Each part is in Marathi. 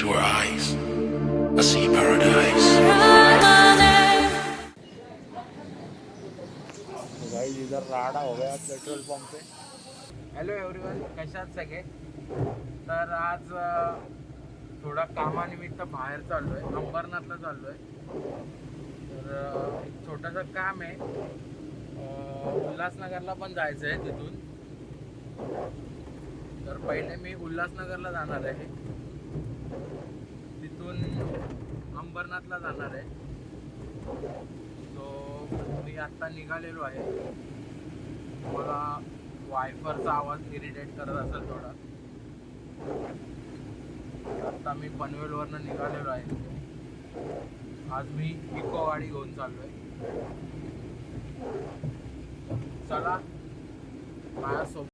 to her eyes, I see paradise. इधर राडा हो गया पेट्रोल पंप पे हॅलो एव्हरीवन कशात सगळे? तर आज थोडा कामानिमित्त बाहेर चाललो आहे अंबरनाथला चाललो आहे तर एक छोटंसं काम आहे. उल्हासनगरला पण जायचं आहे तिथून. तर पहिले मी उल्हासनगरला जाणार आहे. तिथून अंबरनाथला जाणार आहे. सो मी आत्ता निघालेलो आहे. मला वायफरचा आवाज इरिटेट करत असेल थोडा. आत्ता मी पनवेलवरनं निघालेलो आहे. आज मी इको गाडी घेऊन चाललो आहे चला माझ्यासोबत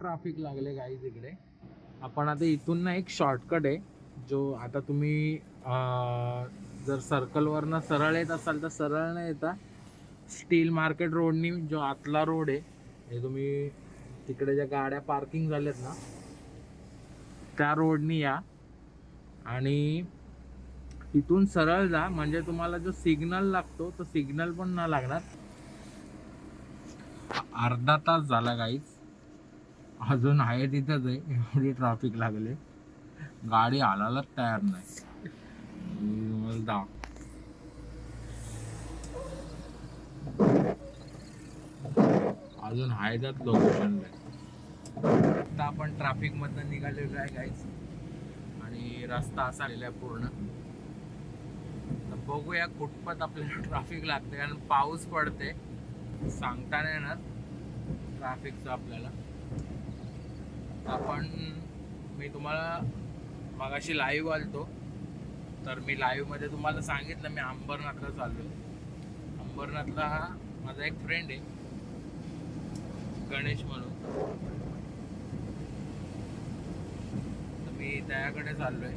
ट्रॅफिक लागले गाईज इकडे. आपण आता इथून ना एक शॉर्टकट आहे जो आता तुम्ही जर सर्कलवरनं सरळ येत असाल तर सरळ न येता स्टील मार्केट रोडनी जो आतला रोड आहे हे तुम्ही तिकडे ज्या गाड्या पार्किंग झाल्यात ना त्या रोडनी या. आणि इथून सरळ जा म्हणजे तुम्हाला जो सिग्नल लागतो तो सिग्नल पण ना लागणार. अर्धा तास झाला गाईज अजून आहे तिथंच आहे एवढी ट्रॅफिक लागले. गाडी हालायलाच तयार नाही. मी दाव अजून आहे त्यात लोकेशन आता आपण ट्रॅफिक मधनं निघालेलो आहे गाईच आणि रस्ता असा आलेला आहे पूर्ण. तर बघूया कुठपत आपल्याला ट्रॅफिक लागते कारण पाऊस पडते सांगता नाही येणार ट्रॅफिकचं आपल्याला. आपण मी तुम्हाला मगाशी लाईव्ह आलतो. तर मी लाईव्हमध्ये तुम्हाला सांगितलं मी अंबरनाथला चाललो अंबरनाथला हा माझा एक फ्रेंड आहे. गणेश म्हणून. तर मी त्याकडे चाललोय.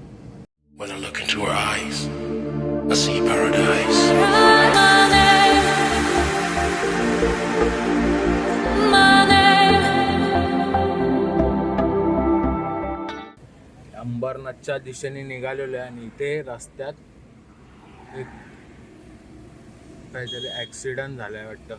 When I look into her eyes, I see paradise. आजच्या दिशेने निघालेलो आहे आणि इथे रस्त्यात एक काहीतरी ॲक्सिडेंट झालाय वाटतं.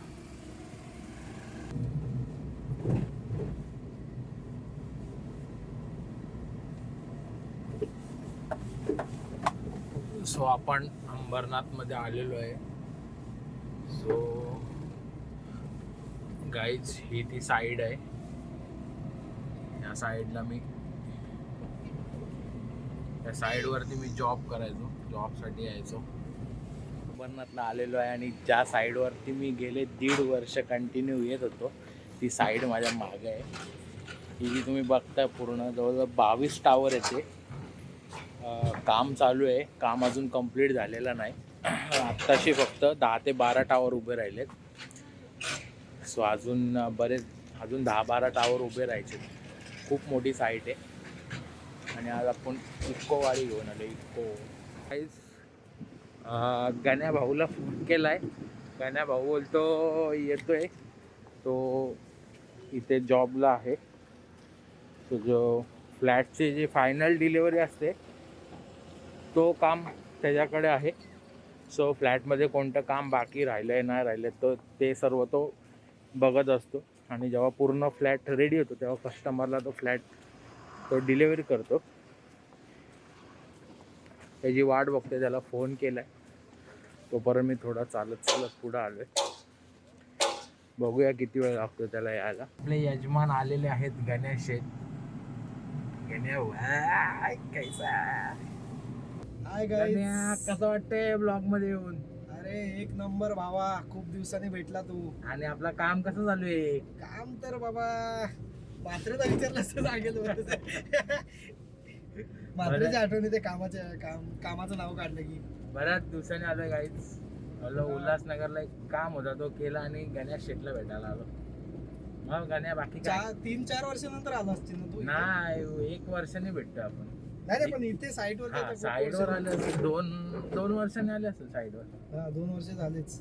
सो आपण अंबरनाथमध्ये आलेलो आहे. सो गाईज ही ती साईड आहे. या साईडला मी त्या साईडवरती मी जॉब करायचो जॉबसाठी यायचो. अंबरनाथला आलेलो आहे आणि ज्या साईडवरती मी गेले दीड वर्ष कंटिन्यू येत होतो ती साईड माझ्या मागे आहे. ही जी तुम्ही बघताय पूर्ण जवळजवळ बावीस टावर येते काम चालू आहे काम अजून कंप्लीट झालेलं नाही. आत्ताशी फक्त दहा ते बारा टावर उभे राहिलेत. सो अजून बरेच अजून दहा बारा टावर उभे राहायचे. खूप मोठी साईट आहे. आणि आज आपण इको वाडी घेऊन आलो इको. काहीच गण्या भाऊला फोन आहे गण्या भाऊ बोलतो येतोय. तो इथे जॉबला आहे. तो जो फ्लॅटची जी फायनल डिलिव्हरी असते तो काम त्याच्याकडे आहे. सो फ्लॅटमध्ये कोणतं काम बाकी राहिलं आहे नाही राहिलं तर ते सर्व तो बघत असतो. आणि जेव्हा पूर्ण फ्लॅट रेडी होतो तेव्हा कस्टमरला तो फ्लॅट तो डिलिव्हरी करतो. त्याची वाट बघते त्याला फोन केलाय. तोपर्यंत मी थोडा चालत चालत पुढं आलोय. बघूया किती वेळ लागतो त्याला यायला. आपले यजमान आलेले आहेत गणेश वाय, कैसा? वाटतंय ब्लॉगमध्ये येऊन? अरे एक नंबर भावा. खूप दिवसांनी भेटला तू. आणि आपलं काम कसं चालू आहे? काम तर बाबा मात्रेचा विचारलं असतं सांगेल. मात्रेच्या आठवणी ते कामाच्या काम कामाचं नाव काढलं की. बऱ्याच दिवसांनी आलोय काहीच आलो उल्हासनगरला एक काम होता तो केला आणि गणेश शेटला भेटायला आलो. मग गण्या बाकी काय? चार तीन चार वर्षानंतर आला असतील ना तू इथे? नाही एक वर्षाने भेटतो आपण. नाही नाही पण इथे साईट वर हा साईडवर आले असेल दोन दोन वर्षांनी आले असेल साईडवर हा दोन वर्ष झालेच.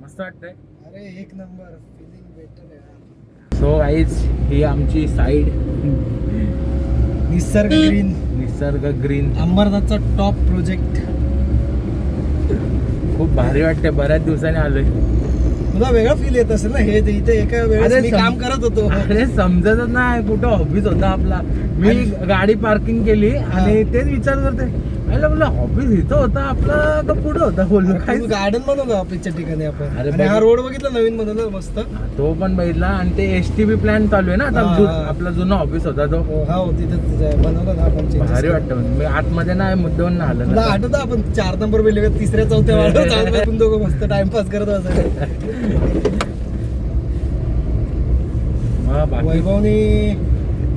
मस्त वाटतंय. अरे एक नंबर. फिलिंग बेटर आहे सो आईज ही आमची साईड निसर्ग ग्रीन. निसर्ग ग्रीन. अंबरनाथचा टॉप प्रोजेक्ट खूप भारी वाटते बऱ्याच दिवसांनी आलोय. तुला वेगळा फील येत असेल ना? हे ते इथे एका वेळेस अरे मी सम- काम करत होतो. अरे समजतच नाही. कुठं ऑफिस होता आपला. मी गाडी पार्किंग केली आणि तेच विचार करते. अरे बोला ऑफिस इथं होता आपला का पुढं होता बोललो काय गार्डन बनवलं ऑफिसच्या ठिकाणी आपण. अरे आणि हा रोड बघितला नवीन बनवलं मस्त. तो पण बघितला आणि ते एस टी बी प्लॅन चालू आहे ना आता हा, जु- हा. आपला जुना ऑफिस होता तो. हो, हा हो, तिथे तिथे बनवलं ना आपण changes. भारी वाटतं म्हणजे मी आतमध्ये नाही मुद्द्यावर नाही आलं तुला ना. आठवतं आपण चार नंबर बिल्डिंग तिसऱ्या चौथ्या वाढवत आपण दोघं मस्त टाइमपास करत असायचो हा, बाकी? वैभवने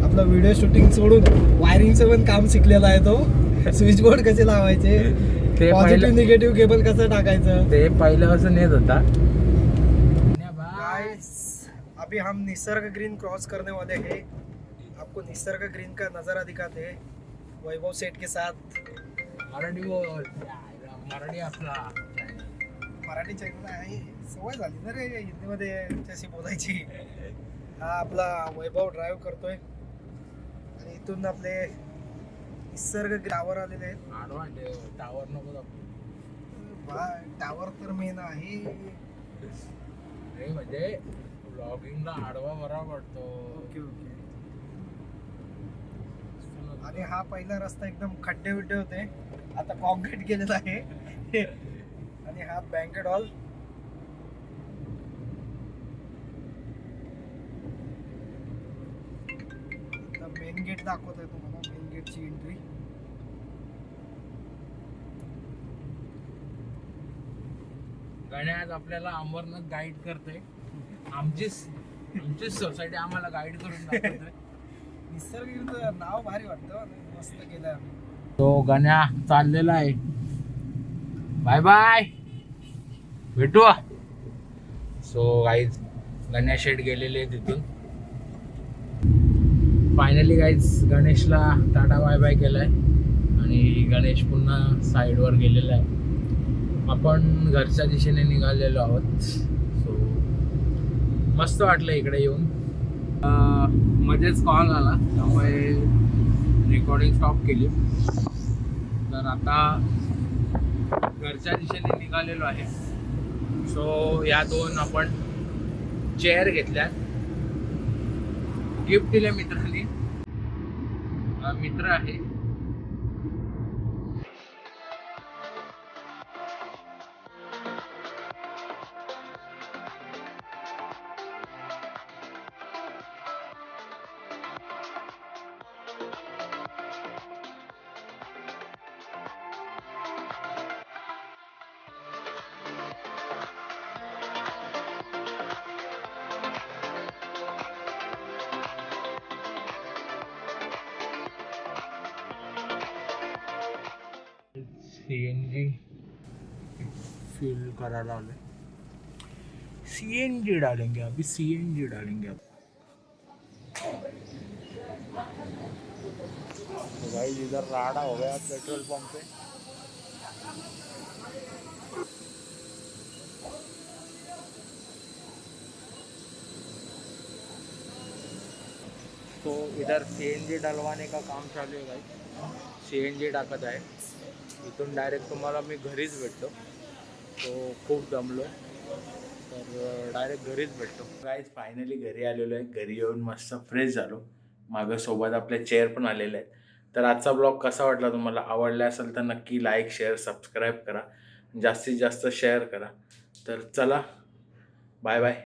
आपलं व्हिडिओ शूटिंग सोडून वायरिंगचं पण काम शिकलेला आहे तो. स्विच बोर्ड कसे लावायचे? ते पॉझिटिव्ह पहिलं निगेटिव्ह केबल कसं टाकायचं? ते पहिल्यापासून नेत होता. अभी हम निसर्ग ग्रीन क्रॉस करने वाले हैं. आपको निसर्ग ग्रीन का नज़ारा दिखाते हैं. वैभव सेठ के साथ। मराठी बोल. मराठी आपला. मराठी चॅनल आहे. सवय झाली ना रे हिंदीमध्ये त्याच्याशी बोलायची. हा आपला वैभव ड्राईव्ह करतोय. आणि इथून आपले निसर्ग ग्रावर आलेले आहेत. आडवा टावर नको दाखवू. टावर तर मेन आहे. नाही म्हणजे ब्लॉगिंगला आडवा बरा पडतो. Okay okay. आणि हा पहिला रस्ता एकदम खड्डे बिड्डे होते. आता कॉन्क्रीट केलेला आहे. आणि हा बँकेट हॉल मेन गेट दाखवत आहे तुम्हाला. मेन गेटची एंट्री गण्यात आपल्याला अमरनाथ गाईड करते आमचीच आमचीच सोसायटी आम्हाला गाईड करून दाखवते निसर्ग नाव भारी वाटतं मस्त केलं आम्ही. तो गण्या चाललेला आहे. बाय बाय भेटू. सो गाईज गण्या शेट गेलेले तिथून फायनली गाईज गणेशला टाटा बाय बाय केलाय. आणि गणेश पुन्हा साईडवर गेलेला आहे. आपण घरच्या दिशेने निघालेलो आहोत. सो मस्त वाटलं इकडे येऊन. मध्येच कॉल आला त्यामुळे रेकॉर्डिंग स्टॉप केली. तर आता घरच्या दिशेने निघालेलो आहे. सो या दोन आपण चेअर घेतल्या गिफ्ट दिले मित्रांनी. मित्र आहे. सी एन जी फिल करायला आले सी एन जी डालेंगे अभी सी एन जी डालेंगे अब। तो भाई इधर राडा हो गया पेट्रोल पंप पे। तो इधर सी एन जी डलवाने का काम चालू आहे भाई। सी एन जी टाकत आहे इथून डायरेक्ट तुम्हाला मी घरीच भेटतो. तो खूप दमलो तर डायरेक्ट घरीच भेटतो. गाईज फायनली घरी आलेलो आहे. घरी येऊन मस्त फ्रेश झालो. मागं सोबत आपले चेअर पण आलेले आहेत. तर आजचा ब्लॉग कसा वाटला तुम्हाला? आवडला असेल तर नक्की लाईक शेअर सबस्क्राईब करा. जास्तीत जास्त शेअर करा. तर चला. Bye bye